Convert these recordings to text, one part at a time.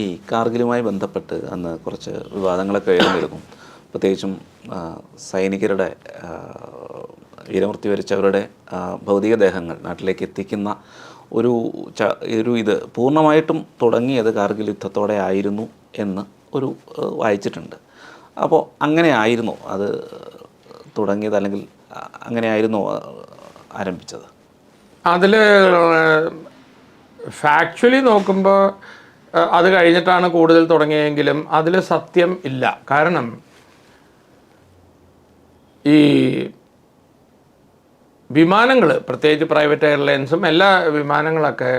ഈ കാർഗിലുമായി ബന്ധപ്പെട്ട് അന്ന് കുറച്ച് വിവാദങ്ങളൊക്കെ ഉയർന്നിരുന്നു പ്രത്യേകിച്ചും സൈനികരുടെ വീരമൃത്യു വരിച്ചവരുടെ ഭൗതികദേഹങ്ങൾ നാട്ടിലേക്ക് എത്തിക്കുന്ന ഒരു ച ഒരു ഇത് പൂർണമായിട്ടും തുടങ്ങിയത് കാർഗിൽ യുദ്ധത്തോടെ ആയിരുന്നു എന്ന് ഒരു വായിച്ചിട്ടുണ്ട്. അപ്പോൾ അങ്ങനെ ആയിരുന്നു അത് തുടങ്ങിയത് അല്ലെങ്കിൽ അങ്ങനെ ആയിരുന്നു ആരംഭിച്ചത്. അതിൽ ഫാക്ച്വലി നോക്കുമ്പോൾ അത് കഴിഞ്ഞിട്ടാണ് കൂടുതൽ തുടങ്ങിയെങ്കിലും അതിൽ സത്യം ഇല്ല. കാരണം ഈ വിമാനങ്ങൾ പ്രത്യേകിച്ച് പ്രൈവറ്റ് എയർലൈൻസും എല്ലാ വിമാനങ്ങളൊക്കെ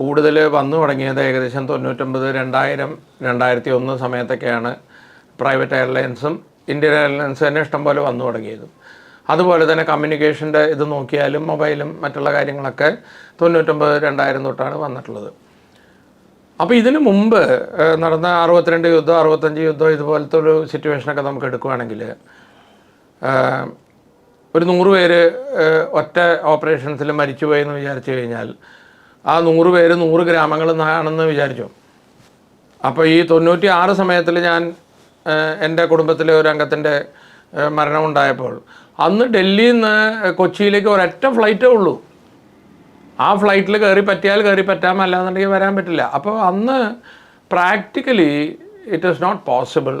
കൂടുതൽ വന്നു തുടങ്ങിയത് ഏകദേശം തൊണ്ണൂറ്റൊമ്പത് രണ്ടായിരം രണ്ടായിരത്തി ഒന്ന് സമയത്തൊക്കെയാണ് പ്രൈവറ്റ് എയർലൈൻസും ഇന്ത്യൻ എയർലൈൻസ് തന്നെ ഇഷ്ടംപോലെ വന്നു തുടങ്ങിയത്. അതുപോലെ തന്നെ കമ്മ്യൂണിക്കേഷന്റെ ഇത് നോക്കിയാലും മൊബൈലും മറ്റുള്ള കാര്യങ്ങളൊക്കെ തൊണ്ണൂറ്റൊമ്പത് രണ്ടായിരം തൊട്ടാണ് വന്നിട്ടുള്ളത്. അപ്പോൾ ഇതിന് മുമ്പ് നടന്ന അറുപത്തിരണ്ട് യുദ്ധം അറുപത്തഞ്ച് യുദ്ധം ഇതുപോലത്തെ ഒരു സിറ്റുവേഷനൊക്കെ നമുക്ക് എടുക്കുകയാണെങ്കിൽ ഒരു നൂറ് പേര് ഒറ്റ ഓപ്പറേഷൻസിൽ മരിച്ചുപോയി എന്ന് വിചാരിച്ചു കഴിഞ്ഞാൽ ആ നൂറ് പേര് നൂറ് ഗ്രാമങ്ങളിൽ നിന്നാണെന്ന് വിചാരിച്ചു. അപ്പോൾ ഈ തൊണ്ണൂറ്റി ആറ് സമയത്തിൽ ഞാൻ എന്റെ കുടുംബത്തിലെ ഒരു അംഗത്തിന്റെ മരണമുണ്ടായപ്പോൾ അന്ന് ഡൽഹിയിൽ നിന്ന് കൊച്ചിയിലേക്ക് ഒരൊറ്റ ഫ്ലൈറ്റേ ഉള്ളൂ. ആ ഫ്ലൈറ്റിൽ കയറി പറ്റിയാൽ കയറി പറ്റാം അല്ലാന്നുണ്ടെങ്കിൽ വരാൻ പറ്റില്ല. അപ്പോൾ അന്ന് practically it is not possible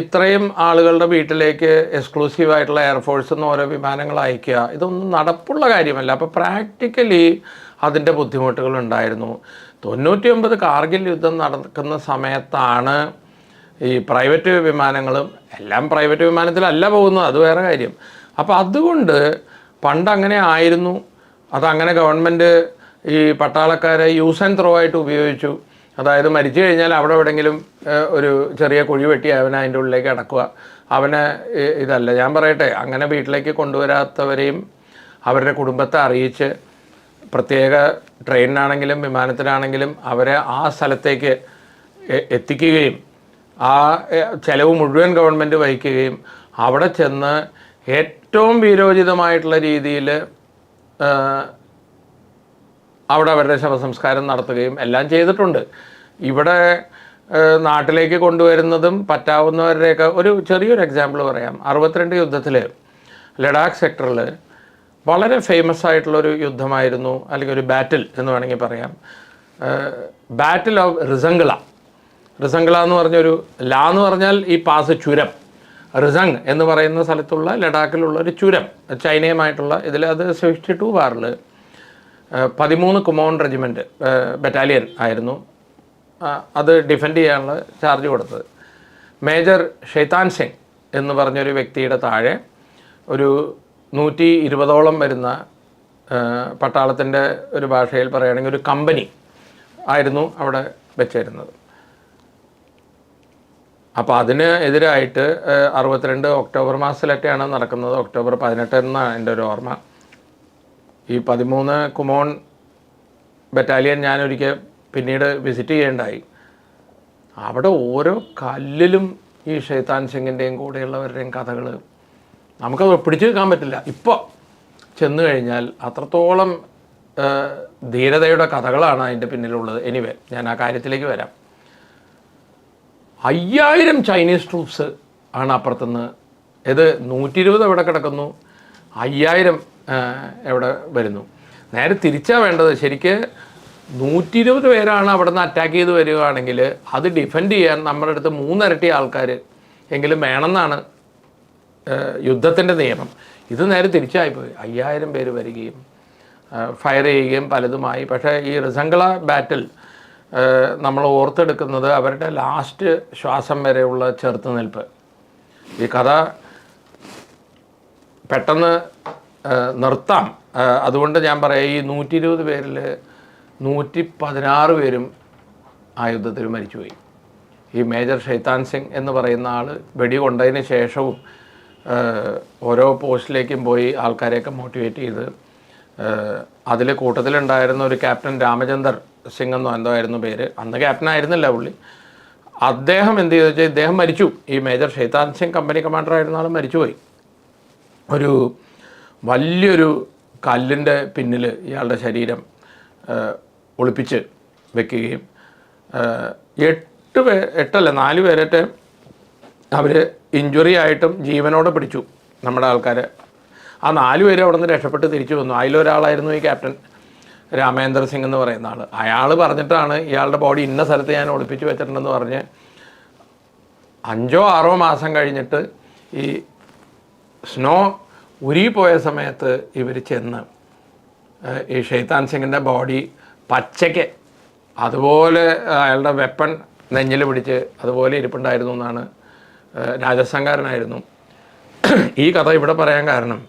ഇത്രയും ആളുകളുടെ വീട്ടിലേക്ക് എക്സ്ക്ലൂസീവ് ആയിട്ടുള്ള എയർഫോഴ്സ് നിന്ന് ഓരോ വിമാനങ്ങൾ അയക്കുക ഇതൊന്നും നടപ്പുള്ള കാര്യമല്ല. അപ്പോൾ പ്രാക്ടിക്കലി അതിന്റെ ബുദ്ധിമുട്ടുകൾ ഉണ്ടായിരുന്നു. തൊണ്ണൂറ്റി ഒമ്പത് കാർഗിൽ യുദ്ധം നടക്കുന്ന സമയത്താണ് ഈ പ്രൈവറ്റ് വിമാനങ്ങളും എല്ലാം പ്രൈവറ്റ് വിമാനത്തിലല്ല പോകുന്നത് അത് വേറെ കാര്യം. അപ്പോൾ അതുകൊണ്ട് പണ്ട് അങ്ങനെ ആയിരുന്നു. അതങ്ങനെ ഗവൺമെന്റ് ഈ പട്ടാളക്കാരെ യൂസ് ആൻഡ് ത്രോ ആയിട്ട് ഉപയോഗിച്ചു. അതായത് മരിച്ചു കഴിഞ്ഞാൽ അവിടെ എവിടെയെങ്കിലും ഒരു ചെറിയ കുഴി വെട്ടി അവനെ അതിന്റെ ഉള്ളിലേക്ക് അടക്കുക. അവനെ ഇതല്ല ഞാൻ പറയട്ടെ അങ്ങനെ വീട്ടിലേക്ക് കൊണ്ടുവരാത്തവരെയും അവരുടെ കുടുംബത്തെ അറിയിച്ച് പ്രത്യേക ട്രെയിനിനാണെങ്കിലും വിമാനത്തിനാണെങ്കിലും അവരെ ആ സ്ഥലത്തേക്ക് എത്തിക്കുകയും ആ ചെലവ് മുഴുവൻ ഗവൺമെന്റ് വഹിക്കുകയും അവിടെ ചെന്ന് ഏറ്റവും വീരോചിതമായിട്ടുള്ള രീതിയിൽ അവിടെ അവരുടെ ശവസംസ്കാരം നടത്തുകയും എല്ലാം ചെയ്തിട്ടുണ്ട്. ഇവിടെ നാട്ടിലേക്ക് കൊണ്ടുവരുന്നതും പറ്റാവുന്നവരുടെയൊക്കെ ഒരു ചെറിയൊരു എക്സാമ്പിൾ പറയാം. അറുപത്തിരണ്ട് യുദ്ധത്തിൽ ലഡാക്ക് സെക്ടറിൽ വളരെ ഫേമസ് ആയിട്ടുള്ളൊരു യുദ്ധമായിരുന്നു അല്ലെങ്കിൽ ഒരു ബാറ്റിൽ എന്ന് വേണമെങ്കിൽ പറയാം. ബാറ്റിൽ ഓഫ് റിസംഗള റിസംഗള എന്ന് പറഞ്ഞൊരു ലാ എന്ന് പറഞ്ഞാൽ ഈ പാസ് ചുരം. റിസങ് എന്ന് പറയുന്ന സ്ഥലത്തുള്ള ലഡാക്കിലുള്ള ഒരു ചുരം ചൈനയുമായിട്ടുള്ള ഇതിൽ അത് സിക്സ്റ്റി ടു ബാറിൽ പതിമൂന്ന് കുമോൺ റെജിമെന്റ് ബറ്റാലിയൻ ആയിരുന്നു. അത് ഡിഫെൻഡ് ചെയ്യാനുള്ള ചാർജ് കൊടുത്തത്. മേജർ ഷെയ്താൻ സിംഗ് എന്ന് പറഞ്ഞൊരു വ്യക്തിയുടെ താഴെ ഒരു നൂറ്റി ഇരുപതോളം വരുന്ന പട്ടാളത്തിന്റെ ഒരു ഭാഷയിൽ പറയുകയാണെങ്കിൽ ഒരു കമ്പനി ആയിരുന്നു അവിടെ വെച്ചിരുന്നത്. അപ്പോൾ അതിന് എതിരായിട്ട് അറുപത്തിരണ്ട് ഒക്ടോബർ മാസത്തിലൊക്കെയാണ് നടക്കുന്നത്. ഒക്ടോബർ പതിനെട്ട് എന്നാണ് എന്റെ ഒരു ഓർമ്മ. ഈ പതിമൂന്ന് കുമോൺ ബറ്റാലിയൻ ഞാനൊരിക്കൽ പിന്നീട് വിസിറ്റ് ചെയ്യേണ്ടായി. അവിടെ ഓരോ കല്ലിലും ഈ ഷെയ്ത്താൻ സിംഗിന്റെയും കൂടെയുള്ളവരുടെയും കഥകൾ നമുക്കത് പിടിച്ചു വെക്കാൻ പറ്റില്ല. ഇപ്പോൾ ചെന്നു കഴിഞ്ഞാൽ അത്രത്തോളം ധീരതയുടെ കഥകളാണ് അതിന്റെ പിന്നിലുള്ളത്. എനിവേ ഞാൻ ആ കാര്യത്തിലേക്ക് വരാം. അയ്യായിരം ചൈനീസ് ട്രൂപ്സ് ആണ് അപ്പുറത്തുനിന്ന്. ഇത് നൂറ്റി ഇരുപത് എവിടെ കിടക്കുന്നു? അയ്യായിരം എവിടെ വരുന്നു? നേരെ തിരിച്ചാ വേണ്ടത്. ശരിക്ക് നൂറ്റി ഇരുപത് പേരാണ് അവിടെ നിന്ന് അറ്റാക്ക് ചെയ്ത് വരികയാണെങ്കിൽ അത് ഡിഫെൻഡ് ചെയ്യാൻ നമ്മുടെ അടുത്ത് മൂന്നിരട്ടി ആൾക്കാർ എങ്കിലും വേണമെന്നാണ് യുദ്ധത്തിന്റെ നിയമം. ഇത് നേരെ തിരിച്ചായിപ്പോയി. അയ്യായിരം പേര് വരികയും ഫയർ ചെയ്യുകയും പലതുമായി. പക്ഷേ ഈ റിസംഗള ബാറ്റിൽ നമ്മൾ ഓർത്തെടുക്കുന്നത് അവരുടെ ലാസ്റ്റ് ശ്വാസം വരെയുള്ള ചെറുത്തുനിൽപ്പ്. ഈ കഥ പെട്ടെന്ന് നിർത്താം. അതുകൊണ്ട് ഞാൻ പറയാം ഈ നൂറ്റി ഇരുപത് പേരിൽ നൂറ്റി പതിനാറ് പേരും ആ യുദ്ധത്തിൽ മരിച്ചുപോയി. ഈ മേജർ ഷെയ്ത്താൻ സിംഗ് എന്ന് പറയുന്ന ആൾ വെടി കൊണ്ടതിന് ശേഷവും ഓരോ പോസ്റ്റിലേക്കും പോയി ആൾക്കാരെയൊക്കെ മോട്ടിവേറ്റ് ചെയ്ത് അതിൽ കൂട്ടത്തിലുണ്ടായിരുന്ന ഒരു ക്യാപ്റ്റൻ രാമചന്ദർ സിംഗ് എന്നോ എന്തോ ആയിരുന്നു പേര്. അന്ന് ക്യാപ്റ്റൻ ആയിരുന്നില്ല പുള്ളി. അദ്ദേഹം എന്ത് ചെയ്തു വെച്ചാൽ ഇദ്ദേഹം മരിച്ചു. ഈ major Shaitan Singh company commander ആയിരുന്ന ആൾ മരിച്ചുപോയി. ഒരു വലിയൊരു കല്ലിന്റെ പിന്നിൽ ഇയാളുടെ ശരീരം ഒളിപ്പിച്ച് വെക്കുകയും എട്ട് പേ എട്ടല്ല നാല് പേരറ്റെ അവർ ഇഞ്ചുറി ആയിട്ടും ജീവനോടെ പിടിച്ചു നമ്മുടെ ആൾക്കാർ ആ നാല് പേരും അവിടെ നിന്ന് രക്ഷപ്പെട്ട് തിരിച്ചു വന്നു. അതിലൊരാളായിരുന്നു ഈ ക്യാപ്റ്റൻ രാമേന്ദ്ര സിംഗ് എന്ന് പറയുന്ന ആൾ അയാൾ പറഞ്ഞിട്ടാണ് ഇയാളുടെ ബോഡി ഇന്ന സ്ഥലത്ത് ഞാൻ ഒളിപ്പിച്ച് വെച്ചിട്ടുണ്ടെന്ന് പറഞ്ഞ് അഞ്ചോ ആറോ മാസം കഴിഞ്ഞിട്ട് ഈ സ്നോ ഉരുകിപ്പോയ സമയത്ത് ഇവർ ചെന്ന് ഈ ഷെയ്ത്താൻ സിംഗിന്റെ ബോഡി പച്ചയ്ക്ക് അതുപോലെ അയാളുടെ വെപ്പൺ നെഞ്ഞിൽ പിടിച്ച് അതുപോലെ ഇരിപ്പുണ്ടായിരുന്നു എന്നാണ് രാജസ്ഥാൻകാരനായിരുന്നു ഈ കഥ ഇവിടെ പറയാൻ കാരണം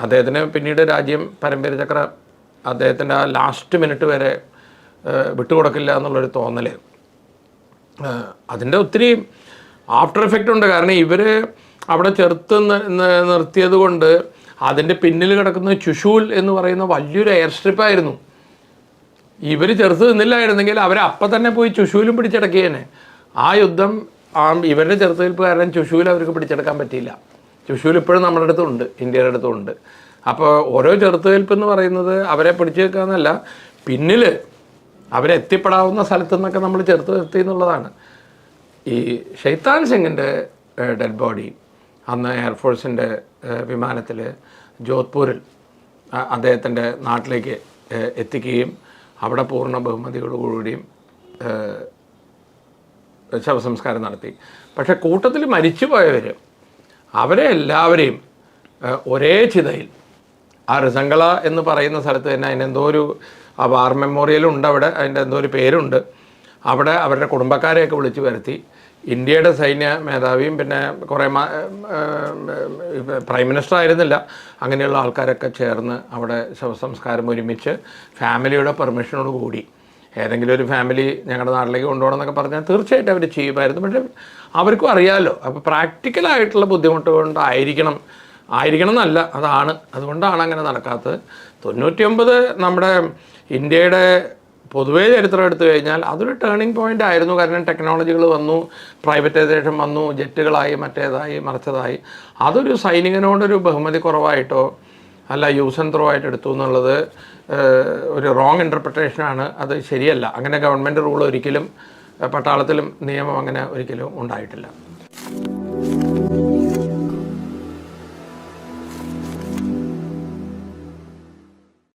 അദ്ദേഹത്തിന് പിന്നീട് രാജ്യം പരമ്പര ചക്ര അദ്ദേഹത്തിന്റെ ആ ലാസ്റ്റ് മിനിറ്റ് വരെ വിട്ടുകൊടുക്കില്ല എന്നുള്ളൊരു തോന്നൽ അതിന്റെ ഒത്തിരി ആഫ്റ്റർ എഫക്റ്റ് ഉണ്ട്. കാരണം ഇവർ അവിടെ ചെറുത്ത് നിർത്തിയത് കൊണ്ട് അതിന്റെ പിന്നിൽ കിടക്കുന്ന ചുഷൂൽ എന്ന് പറയുന്ന വലിയൊരു എയർ സ്ട്രിപ്പായിരുന്നു ഇവർ ചെറുത്ത് നിന്നില്ലായിരുന്നെങ്കിൽ അവർ അപ്പം തന്നെ പോയി ചുഷൂലും പിടിച്ചടക്കിയേനെ. ആ യുദ്ധം ആ ഇവരുടെ ചെറുത്തുനിൽപ്പ് കാരണം ചുഷൂൽ അവർക്ക് പിടിച്ചെടുക്കാൻ പറ്റിയില്ല. ചുഷൂൽ ഇപ്പോഴും നമ്മുടെ അടുത്തുണ്ട് ഇന്ത്യയുടെ അടുത്തുണ്ട്. അപ്പോൾ ഓരോ ചെറുത്തുനിൽപ്പ് എന്ന് പറയുന്നത് അവരെ പിടിച്ചു വെക്കാന്നല്ല പിന്നിൽ അവരെത്തിപ്പെടാവുന്ന സ്ഥലത്തു നിന്നൊക്കെ നമ്മൾ ചെറുത്ത് നിർത്തി എന്നുള്ളതാണ്. ഈ ഷെയ്ത്താൻ സിംഗിന്റെ ഡെഡ് ബോഡി അന്ന് എയർഫോഴ്സിന്റെ വിമാനത്തിൽ ജോധ്പൂരിൽ അദ്ദേഹത്തിന്റെ നാട്ടിലേക്ക് എത്തിക്കുകയും അവിടെ പൂർണ ബഹുമതികളോടുകൂടിയും ഏഹ്, ശവസംസ്കാരം നടത്തി. പക്ഷെ കൂട്ടത്തിൽ മരിച്ചുപോയവർ അവരെ എല്ലാവരെയും ഒരേ ചിതയിൽ. ആ റിസംഗള എന്ന് പറയുന്ന സ്ഥലത്ത് തന്നെ അതിന് എന്തോ ഒരു ആ വാർ മെമ്മോറിയൽ ഉണ്ട് അവിടെ അതിന്റെ എന്തോ ഒരു പേരുണ്ട്. അവിടെ അവരുടെ കുടുംബക്കാരെയൊക്കെ വിളിച്ചു വരുത്തി. ഇന്ത്യയുടെ സൈന്യ മേധാവിയും പിന്നെ കുറേ പ്രൈം മിനിസ്റ്റർ ആയിരുന്നില്ല. അങ്ങനെയുള്ള ആൾക്കാരൊക്കെ ചേർന്ന് അവിടെ ശവസംസ്കാരം ഒരുമിച്ച് ഫാമിലിയുടെ പെർമിഷനോട് കൂടി ഏതെങ്കിലും ഒരു ഫാമിലി ഞങ്ങളുടെ നാട്ടിലേക്ക് കൊണ്ടുപോകണം എന്നൊക്കെ പറഞ്ഞാൽ തീർച്ചയായിട്ടും അവർ ചെയ്യുമായിരുന്നു. പക്ഷേ അവർക്കും അറിയാമല്ലോ അപ്പോൾ പ്രാക്ടിക്കലായിട്ടുള്ള ബുദ്ധിമുട്ട് കൊണ്ടായിരിക്കണം. ആയിരിക്കണം എന്നല്ല അതാണ്. അതുകൊണ്ടാണ് അങ്ങനെ നടക്കാത്തത്. തൊണ്ണൂറ്റിയൊമ്പത് നമ്മുടെ ഇന്ത്യയുടെ പൊതുവേ ചരിത്രം എടുത്തു കഴിഞ്ഞാൽ അതൊരു ടേണിംഗ് പോയിന്റ് ആയിരുന്നു. കാരണം ടെക്നോളജികൾ വന്നു പ്രൈവറ്റൈസേഷൻ വന്നു ജെറ്റുകളായി മറ്റേതായി മറിച്ചതായി. അതൊരു സൈനികനോടൊരു ബഹുമതി കുറവായിട്ടോ അല്ല യൂസ് ആൻഡ് ത്രോ ആയിട്ട് എടുത്തു എന്നുള്ളത് ഒരു റോങ് ഇന്റർപ്രിട്ടേഷനാണ് അത് ശരിയല്ല. അങ്ങനെ ഗവൺമെന്റ് റൂൾ ഒരിക്കലും പട്ടാളത്തിലും നിയമം അങ്ങനെ ഒരിക്കലും ഉണ്ടായിട്ടില്ല.